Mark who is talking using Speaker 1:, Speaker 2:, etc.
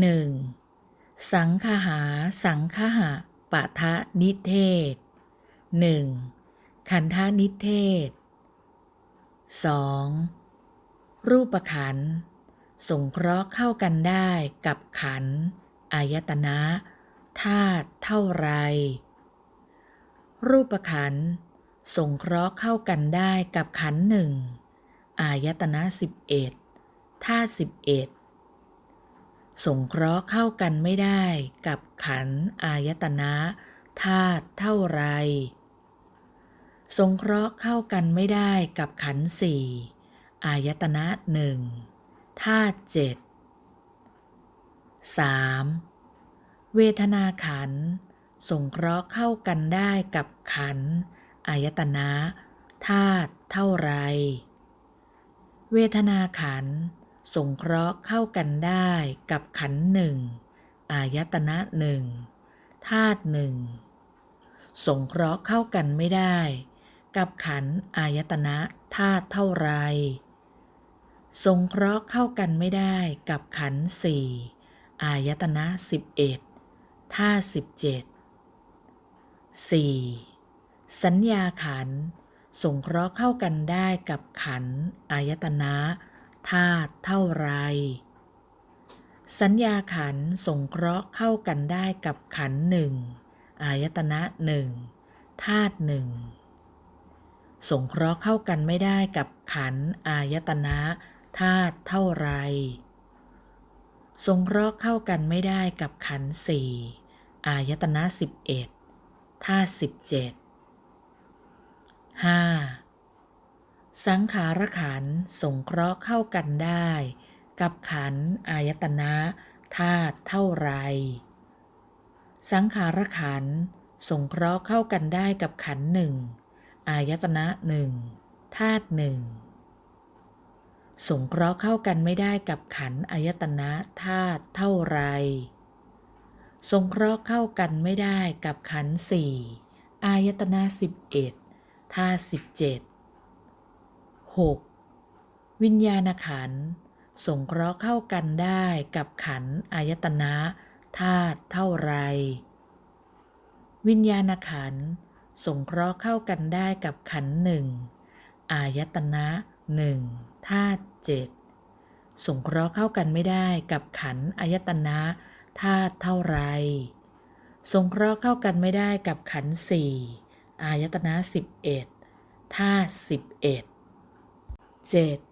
Speaker 1: หนึ่งสังคหาสังคหะปะทะนิเทศหนึ่งขันธานิเทศสองรูปขันธ์สงเคราะห์เข้ากันได้กับขันธ์อายตนะธาตุเท่าไร รูปขันธ์สงเคราะห์เข้ากันได้กับขันธ์หนึ่งอายตนะสิบเอ็ดธาตุสิบเอ็ด สงเคราะห์เข้ากันไม่ได้กับขันอายตนะธาตุเท่าไร สงเคราะห์เข้ากันไม่ได้กับขันสี่อายตนะหนึ่งธาตุเจ็ดสามเวทนาขัน สงเคราะห์เข้ากันได้กับขันอายตนะธาตุเท่าไร เวทนาขันธ์ สงเคราะห์เข้ากันได้กับขันหนึ่งอายตนะหนึ่งธาตุหนึ่งสงเคราะห์เข้ากันไม่ได้ กับขันอายตนะธาตุเท่าไร สงเคราะห์เข้ากันไม่ได้กับขันสี่อายตนะสิบเอ็ดธาตุสิบเจ็ดสี่สัญญาขันสงเคราะห์เข้ากันได้กับขันอายตนะ ธาตุเท่าไร สัญญาขันสงเคราะห์เข้ากันได้กับขันหนึ่งอายตนะหนึ่งธาตุหนึ่งสงเคราะห์เข้ากันไม่ได้กับขันอายตนะธาตุเท่าไร สงเคราะห์เข้ากันไม่ได้กับขันสี่อายตนะสิบเอ็ดธาตุสิบเจ็ดห้า สังขารขันสงเคราะห์เข้ากันได้ กับขันอายตนะธาตุเท่าไร สังขารขันสงเคราะห์เข้ากันได้กับขันหนึ่งอายตนะหนึ่งธาตุหนึ่งสงเคราะห์เข้ากันไม่ได้กับขันอายตนะธาตุเท่าไร สงเคราะห์เข้ากันไม่ได้กับขันสี่อายตนะสิบเอ็ดธาตุสิบเจ็ด หกวิญญาณขันธ์สงเคราะห์เข้ากันได้กับขันธ์อายตนะธาตุเท่าไร วิญญาณขันธ์สงเคราะห์เข้ากันได้กับขันธ์หนึ่งอายตนะหนึ่งธาตุเจ็ดสงเคราะห์เข้ากันไม่ได้กับขันธ์อายตนะธาตุเท่าไร สงเคราะห์เข้ากันไม่ได้กับขันธ์สี่อายตนะสิบเอ็ดธาตุสิบเอ็ด เจ็ด